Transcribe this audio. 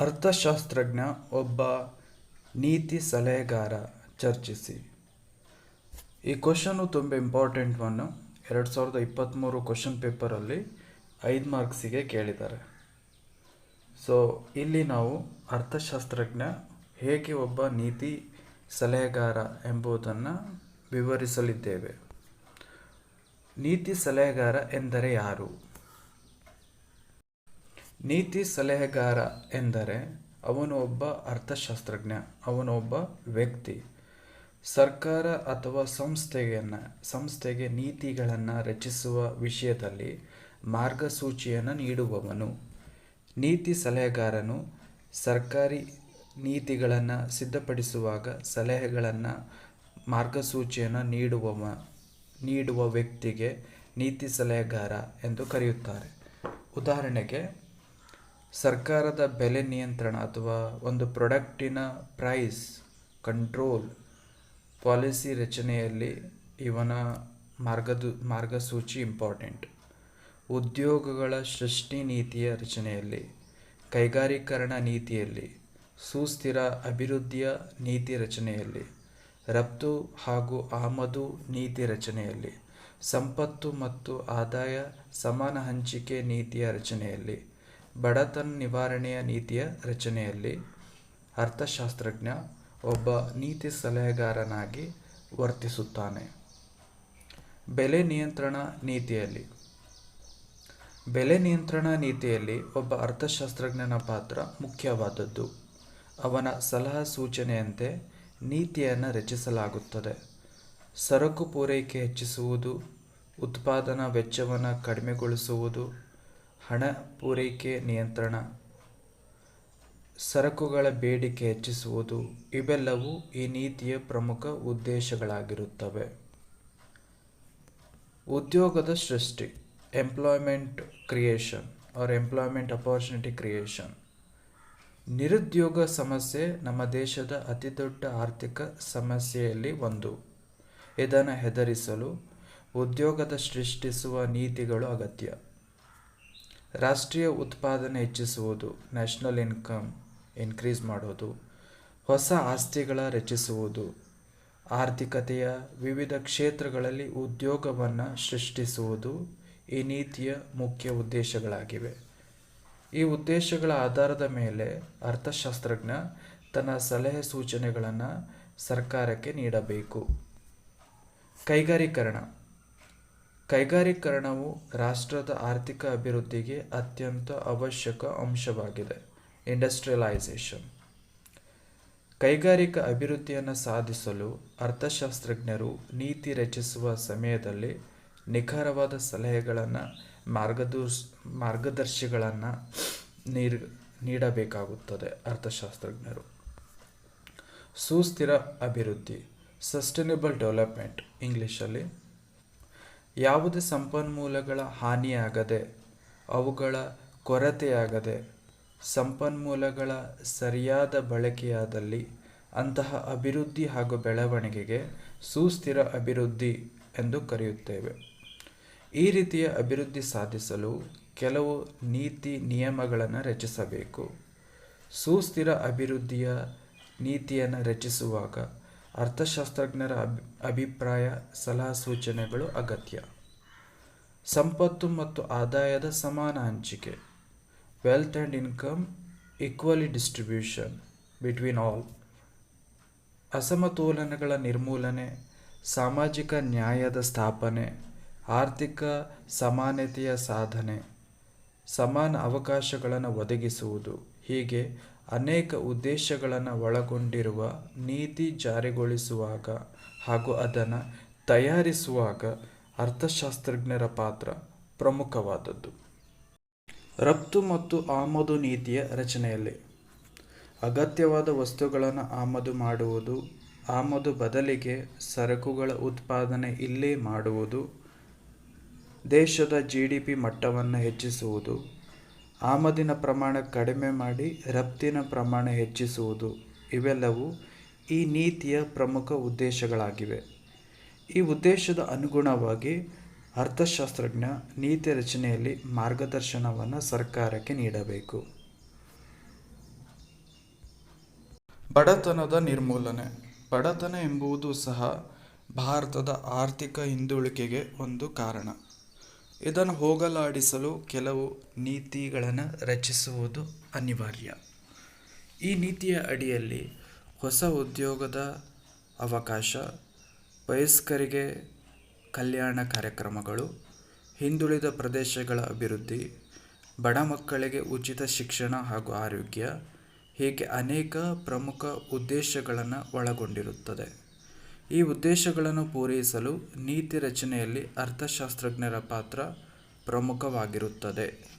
ಅರ್ಥಶಾಸ್ತ್ರಜ್ಞ ಒಬ್ಬ ನೀತಿ ಸಲಹೆಗಾರ ಚರ್ಚಿಸಿ. ಈ ಕ್ವಶನು ತುಂಬ ಇಂಪಾರ್ಟೆಂಟ್ ಒನ್ನು ಎರಡು ಸಾವಿರದ ಇಪ್ಪತ್ತ್ಮೂರು ಕ್ವಶನ್ ಪೇಪರಲ್ಲಿ ಐದು ಮಾರ್ಕ್ಸಿಗೆ ಕೇಳಿದ್ದಾರೆ. ಸೊ ಇಲ್ಲಿ ನಾವು ಅರ್ಥಶಾಸ್ತ್ರಜ್ಞ ಹೇಗೆ ಒಬ್ಬ ನೀತಿ ಸಲಹೆಗಾರ ಎಂಬುದನ್ನು ವಿವರಿಸಲಿದ್ದೇವೆ. ನೀತಿ ಸಲಹೆಗಾರ ಎಂದರೆ ಯಾರು? ನೀತಿ ಸಲಹೆಗಾರ ಎಂದರೆ ಅವನು ಒಬ್ಬ ಅರ್ಥಶಾಸ್ತ್ರಜ್ಞ, ಅವನು ಒಬ್ಬ ವ್ಯಕ್ತಿ. ಸರ್ಕಾರ ಅಥವಾ ಸಂಸ್ಥೆಯನ್ನು, ಸಂಸ್ಥೆಗೆ ನೀತಿಗಳನ್ನು ರಚಿಸುವ ವಿಷಯದಲ್ಲಿ ಮಾರ್ಗಸೂಚಿಯನ್ನು ನೀಡುವವನು. ನೀತಿ ಸಲಹೆಗಾರನು ಸರ್ಕಾರಿ ನೀತಿಗಳನ್ನು ಸಿದ್ಧಪಡಿಸುವಾಗ ಸಲಹೆಗಳನ್ನು, ಮಾರ್ಗಸೂಚಿಯನ್ನು ನೀಡುವವ, ನೀಡುವ ವ್ಯಕ್ತಿಗೆ ನೀತಿ ಸಲಹೆಗಾರ ಎಂದು ಕರೆಯುತ್ತಾರೆ. ಉದಾಹರಣೆಗೆ ಸರ್ಕಾರದ ಬೆಲೆ ನಿಯಂತ್ರಣ ಅಥವಾ ಒಂದು ಪ್ರಾಡಕ್ಟಿನ ಪ್ರೈಸ್ ಕಂಟ್ರೋಲ್ ಪಾಲಿಸಿ ರಚನೆಯಲ್ಲಿ ಇವನ ಮಾರ್ಗದು, ಮಾರ್ಗಸೂಚಿ ಇಂಪಾರ್ಟೆಂಟ್. ಉದ್ಯೋಗಗಳ ಸೃಷ್ಟಿ ನೀತಿಯ ರಚನೆಯಲ್ಲಿ, ಕೈಗಾರೀಕರಣ ನೀತಿಯಲ್ಲಿ, ಸುಸ್ಥಿರ ಅಭಿವೃದ್ಧಿಯ ನೀತಿ ರಚನೆಯಲ್ಲಿ, ರಫ್ತು ಹಾಗೂ ಆಮದು ನೀತಿ ರಚನೆಯಲ್ಲಿ, ಸಂಪತ್ತು ಮತ್ತು ಆದಾಯ ಸಮಾನ ಹಂಚಿಕೆ ನೀತಿಯ ರಚನೆಯಲ್ಲಿ ಬಡತನ ನಿವಾರಣೆಯ ನೀತಿಯ ರಚನೆಯಲ್ಲಿ ಅರ್ಥಶಾಸ್ತ್ರಜ್ಞ ಒಬ್ಬ ನೀತಿ ಸಲಹೆಗಾರನಾಗಿ ವರ್ತಿಸುತ್ತಾನೆ. ಬೆಲೆ ನಿಯಂತ್ರಣ ನೀತಿಯಲ್ಲಿ. ಬೆಲೆ ನಿಯಂತ್ರಣ ನೀತಿಯಲ್ಲಿ ಒಬ್ಬ ಅರ್ಥಶಾಸ್ತ್ರಜ್ಞನ ಪಾತ್ರ ಮುಖ್ಯವಾದದ್ದು. ಅವನ ಸಲಹಾ ಸೂಚನೆಯಂತೆ ನೀತಿಯನ್ನು ರಚಿಸಲಾಗುತ್ತದೆ. ಸರಕು ಪೂರೈಕೆ ಹೆಚ್ಚಿಸುವುದು, ಉತ್ಪಾದನಾ ವೆಚ್ಚವನ್ನು ಕಡಿಮೆಗೊಳಿಸುವುದು ಹಣ ಪೂರೈಕೆ ನಿಯಂತ್ರಣ, ಸರಕುಗಳ ಬೇಡಿಕೆ ಹೆಚ್ಚಿಸುವುದು, ಇವೆಲ್ಲವೂ ಈ ನೀತಿಯ ಪ್ರಮುಖ ಉದ್ದೇಶಗಳಾಗಿರುತ್ತವೆ. ಉದ್ಯೋಗದ ಸೃಷ್ಟಿ employment creation or employment opportunity creation ನಿರುದ್ಯೋಗ ಸಮಸ್ಯೆ ನಮ್ಮ ದೇಶದ ಅತಿದೊಡ್ಡ ಆರ್ಥಿಕ ಸಮಸ್ಯೆಯಲ್ಲಿ ಒಂದು. ಇದನ್ನು ಹೆದರಿಸಲು ಉದ್ಯೋಗದ ಸೃಷ್ಟಿಸುವ ನೀತಿಗಳು ಅಗತ್ಯ. ರಾಷ್ಟ್ರೀಯ ಉತ್ಪಾದನೆ ಹೆಚ್ಚಿಸುವುದು ನ್ಯಾಷನಲ್ ಇನ್ಕಮ್ ಇನ್ಕ್ರೀಸ್ ಮಾಡೋದು ಹೊಸ ಆಸ್ತಿಗಳ ರಚಿಸುವುದು, ಆರ್ಥಿಕತೆಯ ವಿವಿಧ ಕ್ಷೇತ್ರಗಳಲ್ಲಿ ಉದ್ಯೋಗವನ್ನು ಸೃಷ್ಟಿಸುವುದು ಈ ನೀತಿಯ ಮುಖ್ಯ ಉದ್ದೇಶಗಳಾಗಿವೆ. ಈ ಉದ್ದೇಶಗಳ ಆಧಾರದ ಮೇಲೆ ಅರ್ಥಶಾಸ್ತ್ರಜ್ಞ ತನ್ನ ಸಲಹೆ ಸೂಚನೆಗಳನ್ನು ಸರ್ಕಾರಕ್ಕೆ ನೀಡಬೇಕು. ಕೈಗಾರೀಕರಣ ಕೈಗಾರೀಕರಣವು ರಾಷ್ಟ್ರದ ಆರ್ಥಿಕ ಅಭಿವೃದ್ಧಿಗೆ ಅತ್ಯಂತ ಅವಶ್ಯಕ ಅಂಶವಾಗಿದೆ. ಇಂಡಸ್ಟ್ರಿಯಲೈಸೇಷನ್ ಕೈಗಾರಿಕಾ ಅಭಿವೃದ್ಧಿಯನ್ನು ಸಾಧಿಸಲು ಅರ್ಥಶಾಸ್ತ್ರಜ್ಞರು ನೀತಿ ರಚಿಸುವ ಸಮಯದಲ್ಲಿ ನಿಖರವಾದ ಸಲಹೆಗಳನ್ನು ಮಾರ್ಗದರ್ಶ್ ಮಾರ್ಗದರ್ಶಿಗಳನ್ನು ನೀರ್, ನೀಡಬೇಕಾಗುತ್ತದೆ ಅರ್ಥಶಾಸ್ತ್ರಜ್ಞರು. ಸುಸ್ಥಿರ ಅಭಿವೃದ್ಧಿ. ಸಸ್ಟೈನಬಲ್ ಡೆವಲಪ್ಮೆಂಟ್ ಇಂಗ್ಲೀಷಲ್ಲಿ ಯಾವುದೇ ಸಂಪನ್ಮೂಲಗಳ ಹಾನಿಯಾಗದೆ, ಅವುಗಳ ಕೊರತೆಯಾಗದೆ, ಸಂಪನ್ಮೂಲಗಳ ಸರಿಯಾದ ಬಳಕೆಯಾದಲ್ಲಿ ಅಂತಹ ಅಭಿವೃದ್ಧಿ ಹಾಗೂ ಬೆಳವಣಿಗೆಗೆ ಸುಸ್ಥಿರ ಅಭಿವೃದ್ಧಿ ಎಂದು ಕರೆಯುತ್ತೇವೆ. ಈ ರೀತಿಯ ಅಭಿವೃದ್ಧಿ ಸಾಧಿಸಲು ಕೆಲವು ನೀತಿ ನಿಯಮಗಳನ್ನು ರಚಿಸಬೇಕು. ಸುಸ್ಥಿರ ಅಭಿವೃದ್ಧಿಯ ನೀತಿಯನ್ನು ರಚಿಸುವಾಗ ಅರ್ಥಶಾಸ್ತ್ರಜ್ಞರ ಅಭಿ, ಅಭಿಪ್ರಾಯ, ಸಲಹಾ ಸೂಚನೆಗಳು ಅಗತ್ಯ. ಸಂಪತ್ತು ಮತ್ತು ಆದಾಯದ ಸಮಾನ ಹಂಚಿಕೆ. Wealth and income equally distribution between all ಅಸಮತೋಲನಗಳ ನಿರ್ಮೂಲನೆ, ಸಾಮಾಜಿಕ ನ್ಯಾಯದ ಸ್ಥಾಪನೆ, ಆರ್ಥಿಕ ಸಮಾನತೆಯ ಸಾಧನೆ, ಸಮಾನ ಅವಕಾಶಗಳನ್ನು ಒದಗಿಸುವುದು. ಹೀಗೆ ಅನೇಕ ಉದ್ದೇಶಗಳನ್ನು ಒಳಗೊಂಡಿರುವ ನೀತಿ ಜಾರಿಗೊಳಿಸುವಾಗ ಹಾಗೂ ಅದನ್ನು ತಯಾರಿಸುವಾಗ ಅರ್ಥಶಾಸ್ತ್ರಜ್ಞರ ಪಾತ್ರ ಪ್ರಮುಖವಾದದ್ದು. ರಫ್ತು ಮತ್ತು ಆಮದು ನೀತಿಯ ರಚನೆಯಲ್ಲಿ ಅಗತ್ಯವಾದ ವಸ್ತುಗಳನ್ನು ಆಮದು ಮಾಡುವುದು, ಆಮದು ಬದಲಿಗೆ ಸರಕುಗಳ ಉತ್ಪಾದನೆ ಇಲ್ಲೇ ಮಾಡುವುದು, ದೇಶದ ಜಿ ಡಿ ಪಿ ಮಟ್ಟವನ್ನು ಹೆಚ್ಚಿಸುವುದು ಆಮದಿನ ಪ್ರಮಾಣ ಕಡಿಮೆ ಮಾಡಿ ರಫ್ತಿನ ಪ್ರಮಾಣ ಹೆಚ್ಚಿಸುವುದು. ಇವೆಲ್ಲವೂ ಈ ನೀತಿಯ ಪ್ರಮುಖ ಉದ್ದೇಶಗಳಾಗಿವೆ. ಈ ಉದ್ದೇಶದ ಅನುಗುಣವಾಗಿ ಅರ್ಥಶಾಸ್ತ್ರಜ್ಞ ನೀತಿ ರಚನೆಯಲ್ಲಿ ಮಾರ್ಗದರ್ಶನವನ್ನು ಸರ್ಕಾರಕ್ಕೆ ನೀಡಬೇಕು. ಬಡತನದ ನಿರ್ಮೂಲನೆ. ಬಡತನ ಎಂಬುದು ಸಹ ಭಾರತದ ಆರ್ಥಿಕ ಹಿಂದುಳಿಕೆಗೆ ಒಂದು ಕಾರಣ. ಇದನ್ನು ಹೋಗಲಾಡಿಸಲು ಕೆಲವು ನೀತಿಗಳನ್ನು ರಚಿಸುವುದು ಅನಿವಾರ್ಯ. ಈ ನೀತಿಯ ಅಡಿಯಲ್ಲಿ ಹೊಸ ಉದ್ಯೋಗದ ಅವಕಾಶ, ವಯಸ್ಕರಿಗೆ ಕಲ್ಯಾಣ ಕಾರ್ಯಕ್ರಮಗಳು, ಹಿಂದುಳಿದ ಪ್ರದೇಶಗಳ ಅಭಿವೃದ್ಧಿ, ಬಡ ಮಕ್ಕಳಿಗೆ ಉಚಿತ ಶಿಕ್ಷಣ ಹಾಗೂ ಆರೋಗ್ಯ ಹೀಗೆ ಅನೇಕ ಪ್ರಮುಖ ಉದ್ದೇಶಗಳನ್ನು ಒಳಗೊಂಡಿರುತ್ತದೆ. ಈ ಉದ್ದೇಶಗಳನ್ನು ಪೂರೈಸಲು ನೀತಿ ರಚನೆಯಲ್ಲಿ ಅರ್ಥಶಾಸ್ತ್ರಜ್ಞರ ಪಾತ್ರ ಪ್ರಮುಖವಾಗಿರುತ್ತದೆ.